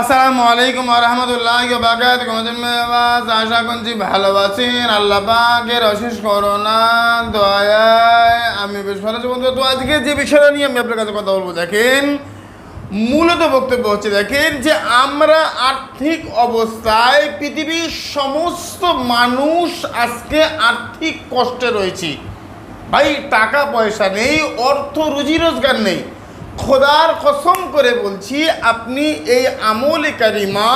আসসালামু আলাইকুম রহমতুল্লাহ বাকাত আওয়াজ আশা করছি ভালোবাসেন আল্লাহ পাকের অশেষ করোনা দয়ায়। আমি বেশ ভালো বন্ধু তো আজকে যে বিষয়টা নিয়ে আমি আপনার কাছে কথা বলব, দেখেন, মূলত বক্তব্য হচ্ছে, দেখেন, যে আমরা আর্থিক অবস্থায় পৃথিবীর সমস্ত মানুষ আজকে আর্থিক কষ্টে রয়েছি। ভাই, টাকা পয়সা নেই, অর্থ রুজি রোজগার নেই। খোদার কসম করে বলছি, আপনি এই আমলে কারিমা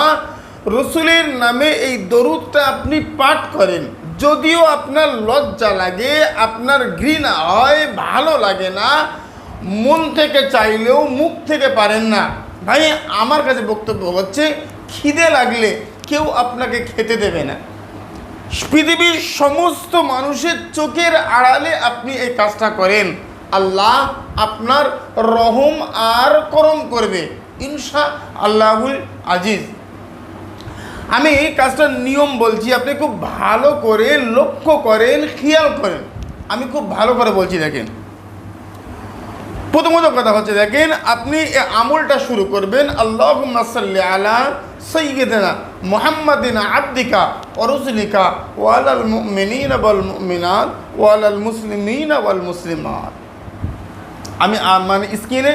রসুলের নামে এই দরুদটা আপনি পাঠ করেন। যদিও আপনার লজ্জা লাগে, আপনার ঘৃণা হয়, ভালো লাগে না, মন থেকে চাইলেও মুখ থেকে পারেন না। ভাই, আমার কাছে বক্তব্য হচ্ছে, খিদে লাগলে কেউ আপনাকে খেতে দেবে না। পৃথিবীর সমস্ত মানুষের চোখের আড়ালে আপনি এই কাজটা করেন। আল্লাহ আপনার রহম আর করম করবে। ইনশা আল্লাহুল আজিজ। আমি এই কাজটার নিয়ম বলছি, আপনি খুব ভালো করে লক্ষ্য করেন, খেয়াল করেন। আমি খুব ভালো করে বলছি, দেখেন। প্রথমত কথা হচ্ছে, দেখেন, আপনি এ আমলটা শুরু করবেন আল্লাহ সাল্লি আলা সৈয়দনা মোহাম্মদিনা আব্দিকা অরসলিকা ওয়ালাল ওয়াল মুমিনাত ওয়ালাল মুসলিমিন ওয়াল মুসলিমাত। আমি মানে স্ক্রিনে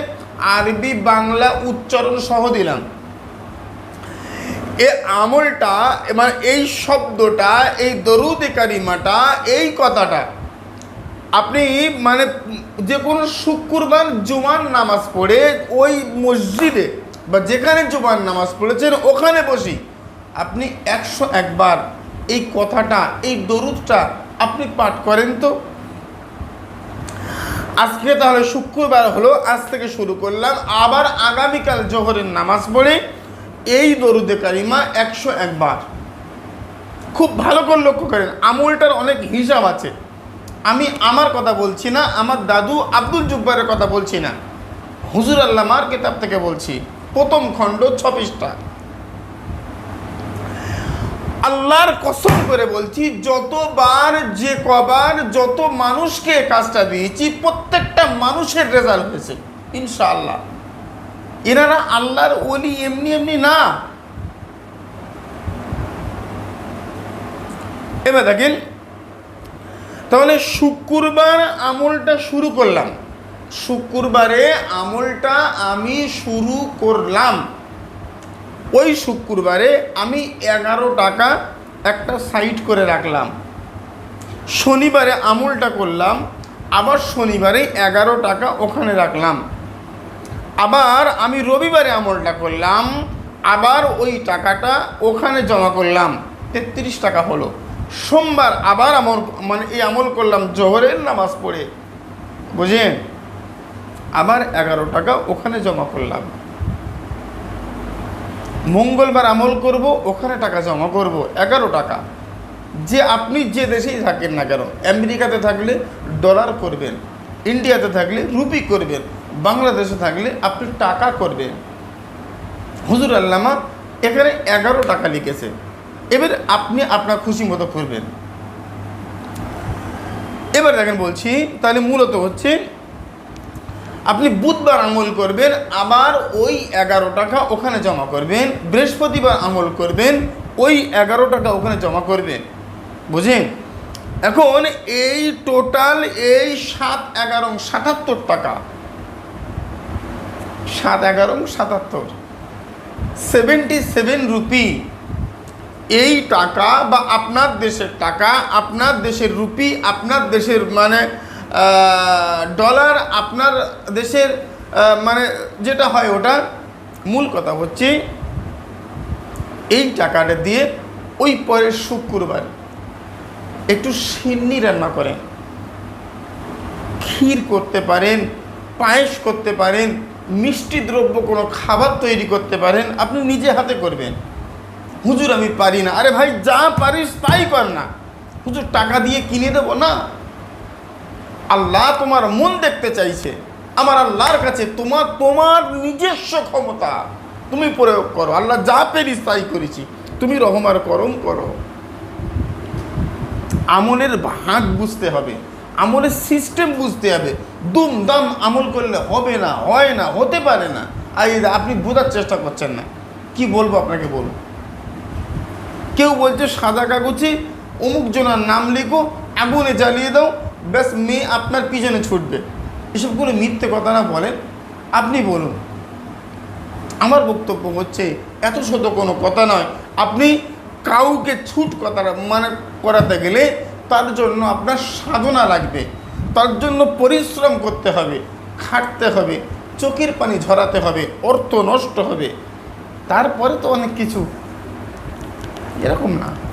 আরবি, বাংলা উচ্চারণ সহ দিলাম। এ আমলটা মানে এই শব্দটা, এই দরুদ কারিমাটা, এই কথাটা, আপনি মানে যে কোনো শুক্রবার জুমার নামাজ পড়ে ওই মসজিদে বা যেখানে জুমার নামাজ পড়েছেন, ওখানে বসি। আপনি একশো একবার এই কথাটা, এই দরুদটা আপনি পাঠ করেন তো? আজকে তাহলে শুক্রবার হলো, আজ থেকে শুরু করলাম। আবার আগামীকাল জোহরের নামাজ পড়ে, এই দরুদে কারিমা একশো একবার। খুব ভালো করে লক্ষ্য করেন, আমলটার অনেক হিসাব আছে। আমি আমার কথা বলছি না, আমার দাদু আব্দুল জুব্বারের কথা বলছি না। হুজুর আল্লামার কিতাব থেকে বলছি, প্রথম খণ্ড ছবিশটা আল্লাহর কসম করে বলছি, যতবার যে কবার যত মানুষকে কাজটা দিয়েছি, প্রত্যেকটা মানুষের রেজাল্ট হয়েছে, ইনশাআল্লাহ। এনারা আল্লাহর ওলি এমনি এমনি না। এবার দেখেন, তাহলে শুক্রবার আমলটা শুরু করলাম। শুক্রবারে আমলটা আমি শুরু করলাম। ওই শুক্রবারে আমি এগারো টাকা একটা সাইড করে রাখলাম। শনিবারে আমলটা করলাম, আবার শনিবারে এগারো টাকা ওখানে রাখলাম। আবার আমি রবিবারে আমলটা করলাম, আবার ওই টাকাটা ওখানে জমা করলাম। তেত্রিশ টাকা হলো। সোমবার আবার আমল মানে এই আমল করলাম জোহরের নামাজ পড়ে। বুঝেন আবার এগারো টাকা ওখানে জমা করলাম। মঙ্গলবার আমল করব, ওখানে টাকা জমা করব, এগারো টাকা। যে আপনি যে দেশেই থাকেন না কেন, আমেরিকাতে থাকলে ডলার করবেন, ইন্ডিয়াতে থাকলে রুপি করবেন, বাংলাদেশে থাকলে আপনি টাকা করবেন। হুজুর আল্লামা এখানে এগারো টাকা লিখেছে। এবার আপনি আপনার খুশি মতো করবেন। এবার দেখেন বলছি, তাহলে মূলত হচ্ছে আপনি বুধবার আমল করবেন, আবার ওই এগারো টাকা ওখানে জমা করবেন, বৃহস্পতিবার আমল করবেন, ওই এগারো টাকা ওখানে জমা করবেন। বুঝেন? এখন এই টোটাল এই সাত এগারো সাতাত্তর টাকা। সাত এগারো সাতাত্তর। সেভেন্টি সেভেন রুপি এই টাকা বা আপনার দেশের টাকা, আপনার দেশের রুপি আপনার দেশের মানে ডলার আপনার দেশের মানে যেটা হয় ওটা, মূল কথা হচ্ছে এই টাকাটা দিয়ে ওই পরের শুক্রবার একটু সিন্নি রান্না করেন। ক্ষীর করতে পারেন, পায়েস করতে পারেন, মিষ্টি দ্রব্য কোনো খাবার তৈরি করতে পারেন, আপনি নিজে হাতে করবেন। হুজুর আমি পারি না। আরে ভাই, যা পারিস তাই কর না। হুজুর, টাকা দিয়ে কিনে দেবো না। আল্লাহ তোমার মন দেখতে চাইছে। আমার আল্লাহর কাছে তোমার তোমার নিজস্ব ক্ষমতা তুমি প্রয়োগ করো। আল্লাহ যা পেরিস তাই করেছি। তুমি রহমার করম করো। আমলের ভাগ বুঝতে হবে। আমলের সিস্টেম বুঝতে হবে। দুমদাম আমল করলে হবে না, হয় না, হতে পারে না। আর আপনি বোঝার চেষ্টা করছেন না। কি বলব আপনাকে বলুন? কেউ বলছে সাদা কাগজে অমুক জনার নাম লিখো, আগুনে জ্বালিয়ে দাও ব্যাস মেয়ে আপনার পিছনে ছুটবে। এসব কোনো মিথ্যে কথা না বলেন। আপনি বলুন। আমার বক্তব্য হচ্ছে, এত শত কোনো কথা নয়। আপনি কাউকে ছুট কথা মানে করাতে গেলে তার জন্য আপনার সাধনা লাগবে। তার জন্য পরিশ্রম করতে হবে, খাটতে হবে, চোখের পানি ঝরাতে হবে, অর্থ নষ্ট হবে। তারপরে তো অনেক কিছু। এরকম না।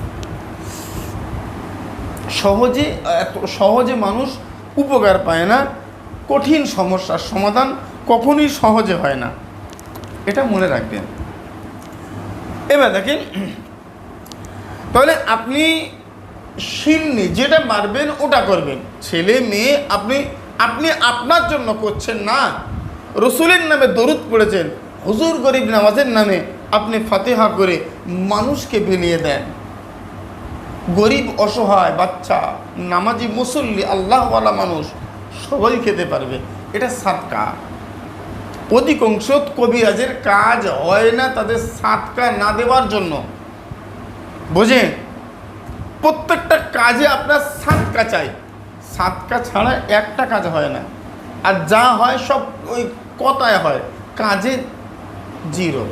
সহজে এত সহজে মানুষ উপকার পায় না, কঠিন সমস্যার সমাধান কখনোই সহজে হয় না। এটা মনে রাখবেন। এবার দেখেন, তাহলে আপনি সিন্নি যেটা পারবেন ওটা করবেন। ছেলে, মেয়ে, আপনি আপনি আপনার জন্য করছেন না। রসুলের নামে দরুদ পড়েছেন। হুজুর গরিব নামাজের নামে আপনি ফাতেহা করে মানুষকে বিলিয়ে দেন। গরিব, অসহায় বাচ্চা, নামাজি, মুসল্লি, আল্লাহওয়ালা মানুষ, সবাই খেতে পারবে। এটা সাতকা। অধিকাংশ কবিরাজের কাজ হয় না তাদের সাতকা না দেওয়ার জন্য। বোঝেন? প্রত্যেকটা কাজে আপনার সাতকা চাই। সাতকা ছাড়া একটা কাজ হয় না। আর যা হয় সব ওই কথায় হয়। কাজে জিরো।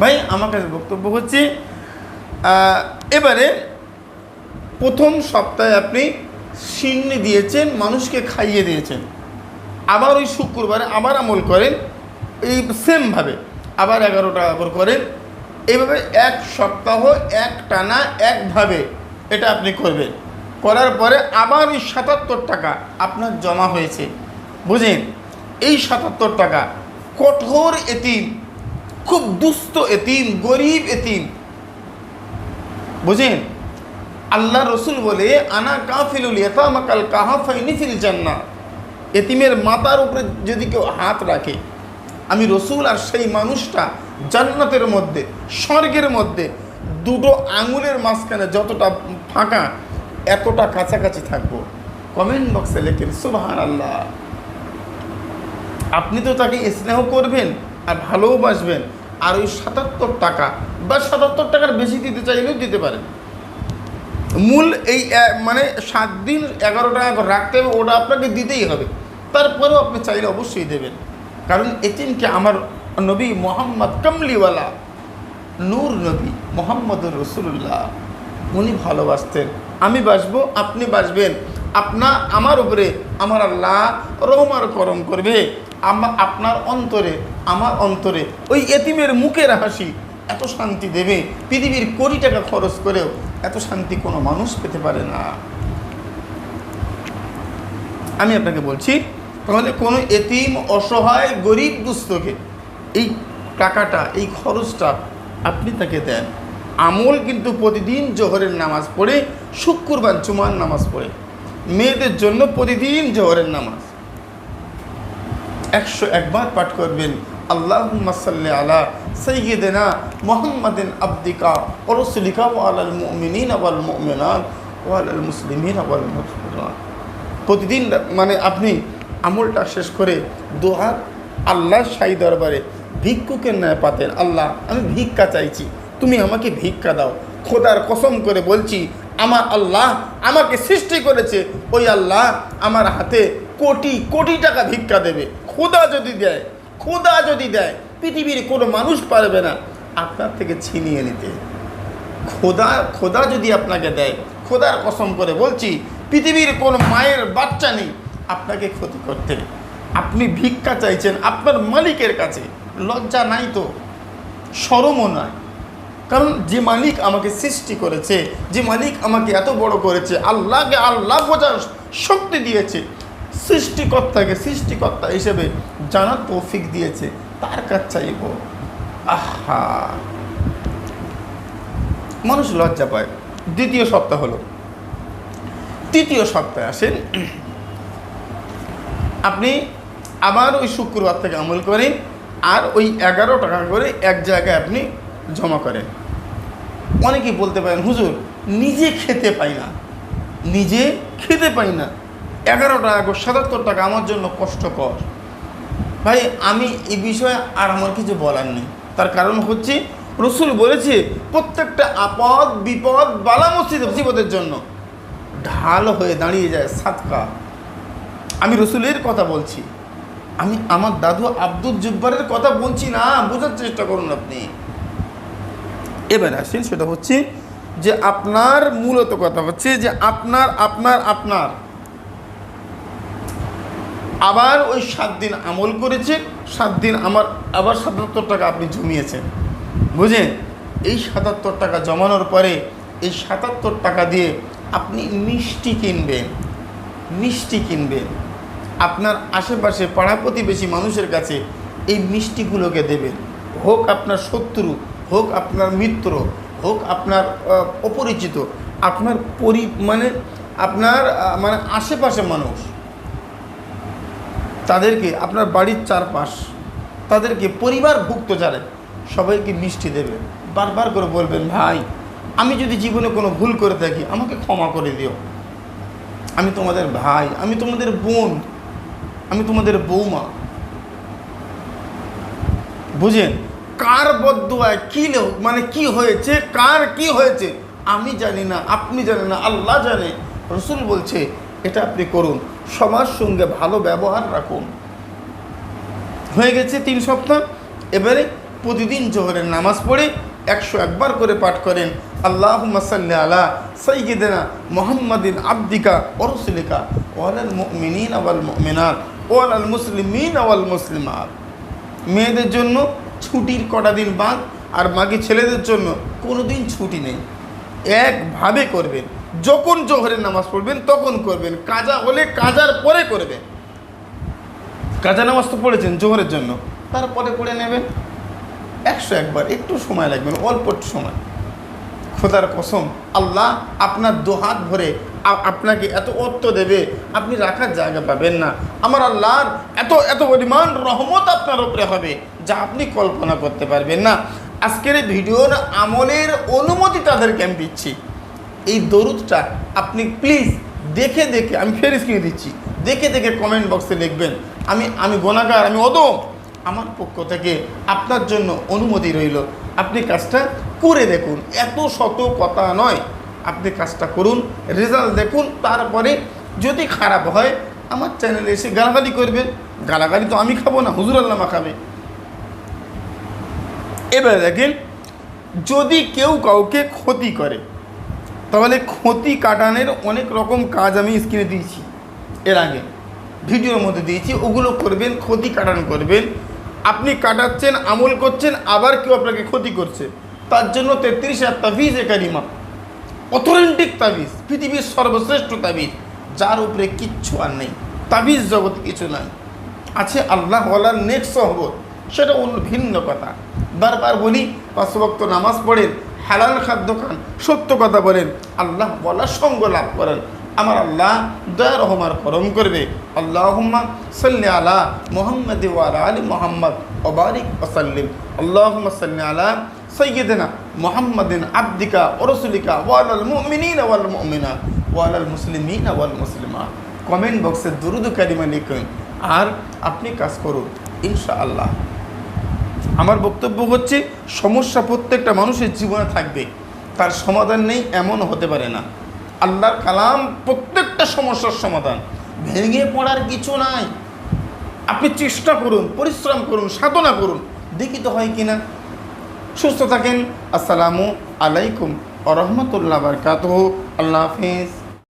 ভাই, আমার কাছে বক্তব্য হচ্ছে এবারে প্রথম সপ্তাহে আপনি সিন্নি দিয়েছেন, মানুষকে খাইয়ে দিয়েছেন। আবার ওই শুক্রবারে আবার আমল করেন, এই সেমভাবে আবার এগারো টাকা করে করেন। এইভাবে এক সপ্তাহ, এক টানা, একভাবে এটা আপনি করবেন। করার পরে আবার ওই সাতাত্তর টাকা আপনার জমা হয়েছে। বুঝেন, এই সাতাত্তর টাকা কঠোর এতিম খুব দুস্থ এতিম, গরিব এতিম। বুঝেন? আল্লাহ রসুল বলে, আনা কাফিলুল ইয়াতামাকাল কাহাফাইনি ফিল জান্নাহ এতিমের মাথার উপরে যদি কেউ হাত রাখে, আমি রসুল আর সেই মানুষটা জান্নাতের মধ্যে, স্বর্গের মধ্যে, দুটো আঙুলের মাঝখানে যতটা ফাঁকা, এতটা কাছাকাছি থাকব। কমেন্ট বক্সে লেখেন সুবাহান আল্লাহ আপনি তো তাকে স্নেহ করবেন আর ভালোবাসবেন, আর ওই সাতাত্তর টাকা বা সাতাত্তর টাকার বেশি দিতে চাইলেও দিতে পারেন। মূল এই মানে সাত দিন এগারো টাকা রাখতে হবে, ওটা আপনাকে দিতেই হবে। তারপরেও আপনি চাইলে অবশ্যই দেবেন। কারণ এতিমকে আমার নবী মোহাম্মদ কামলিওয়ালা, নূর নবী মোহাম্মদুর রসুল্লাহ উনি ভালোবাসতেন। আমি বাসবো, আপনি বাসবেন। আপনা, আমার উপরে আমার আল্লাহ রহমার করম করবে। আপনার অন্তরে, আমার অন্তরে, ওই এতিমের মুখের হাসি এত শান্তি দেবে? পৃথিবীর কোটি টাকা খরচ করেও এত শান্তি কোনো মানুষ পেতে পারে না। আমি আপনাকে বলছি, তাহলে কোনো এতিম অসহায়, গরিব দুস্থকে এই টাকাটা, এই খরচটা আপনি তাকে দেন। আমল কিন্তু প্রতিদিন জোহরের নামাজ পড়ে, শুক্রবার জুমার নামাজ পড়ে। মেয়েদের জন্য প্রতিদিন জোহরের নামাজ। একশো একবার পাঠ করবেন। আল্লাহ সাল্লি আলা সৈয়দেনা মোহাম্মদিন আব্দিকা ওরসলিকা ওয়ালাল মুমিনিন আওয়াল মুমিনাত ওয়ালাল মুসলিমিন আওয়াল মুসলিমাত। প্রতিদিন মানে আপনি আমলটা শেষ করে দোহার আল্লাহ সাই দরবারে ভিক্ষুকের ন্যায় পাতেন, আল্লাহ, আমি ভিক্ষা চাইছি, তুমি আমাকে ভিক্ষা দাও। খোদার কসম করে বলছি, আমার আল্লাহ আমাকে সৃষ্টি করেছে, ওই আল্লাহ আমার হাতে কোটি কোটি টাকা ভিক্ষা দেবে। খোদা যদি দেয় খোদা যদি দেয়, পৃথিবীর কোনো মানুষ পারবে না। আপনার থেকে ছিনিয়ে নিতে। খোদা খোদা যদি আপনাকে দেয় খোদার কসম করে বলছি, পৃথিবীর কোনো মায়ের বাচ্চা নেই, আপনাকে ক্ষতি করতে। আপনি ভিক্ষা চাইছেন আপনার মালিকের কাছে। লজ্জা নাই তো সরমও নয় কারণ যে মালিক আমাকে সৃষ্টি করেছে, যে মালিক আমাকে এত বড় করেছে, আল্লাহকে আল্লাহ বোঝার শক্তি দিয়েছে সৃষ্টিকর্তাকে, সৃষ্টিকর্তা হিসেবে জানার তৌফিক দিয়েছে, তার কাছ চাইব। আহা। মানুষ লজ্জা পায়। দ্বিতীয় সপ্তাহ হলো। তৃতীয় সপ্তাহে আসেন। আপনি আবার ওই শুক্রবার থেকে আমল করেন, আর ওই এগারো টাকা করে এক জায়গায় আপনি জমা করেন। অনেকেই বলতে পারেন, হুজুর, নিজে খেতে পাই না। নিজে খেতে পাই না। এগারো টাকা সাতাত্তর টাকা আমার জন্য কষ্টকর। ভাই, আমি এই বিষয়ে আর আমার কিছু বলার নেই। তার কারণ হচ্ছে, রসুল বলেছে, প্রত্যেকটা আপদ, বিপদ, বালা মসজিদ মুসিবতের জন্য ঢাল হয়ে দাঁড়িয়ে যায় সাতকা। আমি রসুলের কথা বলছি। আমি আমার দাদু আব্দুল জুব্বারের কথা বলছি না, বোঝার চেষ্টা করুন আপনি। এবার আসেন, সেটা হচ্ছে যে আপনার মূলত কথা হচ্ছে যে আপনার আপনার আপনার। আবার ওই সাত দিন আমল করেছেন সাত দিন আমার আবার সাতাত্তর টাকা আপনি জমিয়েছেন। বুঝেন এই সাতাত্তর টাকা জমানোর পরে এই সাতাত্তর টাকা দিয়ে আপনি মিষ্টি কিনবেন মিষ্টি কিনবেন। আপনার আশেপাশে পাড়া প্রতিবেশী মানুষের কাছে এই মিষ্টিগুলোকে দেবেন। হোক আপনার শত্রু, হোক আপনার মিত্র, হোক আপনার অপরিচিত, আপনার পরি মানে আপনার মানে আশেপাশে মানুষ। তাদেরকে আপনার বাড়ির চারপাশ, তাদেরকে পরিবারভুক্ত যারা, সবাইকে মিষ্টি দেবেন। বারবার করে বলবেন, ভাই, আমি যদি জীবনে কোনো ভুল করে থাকি, আমাকে ক্ষমা করে দিও। আমি তোমাদের ভাই, আমি তোমাদের বোন, আমি তোমাদের বৌমা। বুঝেন? কার বদুয়ায় কী মানে কি হয়েছে, কার কি হয়েছে, আমি জানি না, আপনি জানেন না, আল্লাহ জানে। রসুল বলছে এটা আপনি করুন। সবার সঙ্গে ভালো ব্যবহার রাখুন। হয়ে গেছে তিন সপ্তাহ। এবারে প্রতিদিন জোহরের নামাজ পড়ে একশো একবার করে পাঠ করেন। আল্লাহ মাসাল্লি আলা সৈয়দিনা মোহাম্মদিন আব্দিকা অরসুলিকা ওয়ালাল মুমিনিন আওয়াল মুমিনাত ওয়ালাল মুসলিমিন আওয়াল মুসলিমাত। মেয়েদের জন্য ছুটির কটা দিন বাদ আর বাকি ছেলেদের জন্য কোনো দিন ছুটি নেই। একভাবে করবেন। যখন জোহরের নামাজ পড়বেন, তখন করবেন। কাজা হলে কাজার পরে করবেন। কাজা নামাজ তো পড়েছেন জোহরের জন্য। তারপরে পড়ে নেবেন। একশো একবার, একটু সময় লাগবে অল্প একটু সময়। খোদার কসম, আল্লাহ আপনার দোহাত ভরে আপনাকে এত অর্থ দেবে, আপনি রাখার জায়গা পাবেন না। আমার আল্লাহর এত এত পরিমাণ রহমত আপনার উপরে হবে, যা আপনি কল্পনা করতে পারবেন না। আজকের এই ভিডিওর আমলের অনুমতি তাদেরকে আমি দিচ্ছি। এই দরুদটা আপনি প্লিজ দেখে দেখে, আমি ফের স্ক্রিনে দিচ্ছি। দেখে দেখে কমেন্ট বক্সে লিখবেন, আমি আমি গোনাগার, আমি অদম। আমার পক্ষ থেকে আপনার জন্য অনুমতি রইল। আপনি কাজটা করে দেখুন, এত শত কথা নয়। আপনি কাজটা করুন রেজাল্ট দেখুন, তারপরে যদি খারাপ হয়, আমার চ্যানেলে এসে গালাগালি করবেন গালাগালি তো আমি খাব না, হুজুর আল্লামা খাবে। এবার দেখেন, যদি কেউ কাউকে ক্ষতি করে তাহলে ক্ষতি কাটানোর অনেক রকম কাজ আমি স্ক্রিনে দিয়েছি। এর আগে। ভিডিওর মধ্যে দিয়েছি। ওগুলো করবেন, ক্ষতি কাটান করবেন। আপনি কাটাচ্ছেন, আমল করছেন, আবার কেউ আপনাকে ক্ষতি করছে। তার জন্য তেত্রিশ হাজার তাবিজ এ কারিমা অথেন্টিক তাবিজ, পৃথিবীর সর্বশ্রেষ্ঠ তাবিজ। যার উপরে কিচ্ছু আর নেই। তাবিজ জগতে কিছু নাই আছে আল্লাহ ওয়ালার নেক্সট সহবত। সেটা অন্য ভিন্ন কথা। বারবার বলি, পাঁচ নামাজ পড়েন হালাল খাদ্য খান। সত্য কথা বলেন। আল্লাহ বলার সঙ্গ লাভ করেন। আমার আল্লাহ দয়া রহমার করম করবে। আল্লাহ সাল্লি আলা মোহাম্মদ ওয়ালা আলী মোহাম্মদ ওবারিক ওসাল্লিম আল্লাহ সাল্লি আলা সৈয়দিনা মোহাম্মদিন আব্দিকা ওরসুলিকা ওয়ালাল মুমিনিন ওয়াল মুমিনা ওয়ালাল মুসলিমিন ওয়াল মুসলিমা। কমেন্ট বক্সে দুরুদ কারিমা লিখুন। আর আপনি কাজ করুন। ইনশাআল্লাহ। আমার বক্তব্য হচ্ছে, সমস্যা প্রত্যেকটা মানুষের জীবনে থাকবে। তার সমাধান নেই এমন হতে পারে না। আল্লাহর কালাম প্রত্যেকটা সমস্যার সমাধান। ভেঙে পড়ার কিছু নাই। আপনি চেষ্টা করুন, পরিশ্রম করুন, সাধনা করুন। দেখি তো হয় কিনা। সুস্থ থাকেন। আসসালামু আলাইকুম আ রহমতুল্লাহ বারকাত আল্লাহ হাফিজ।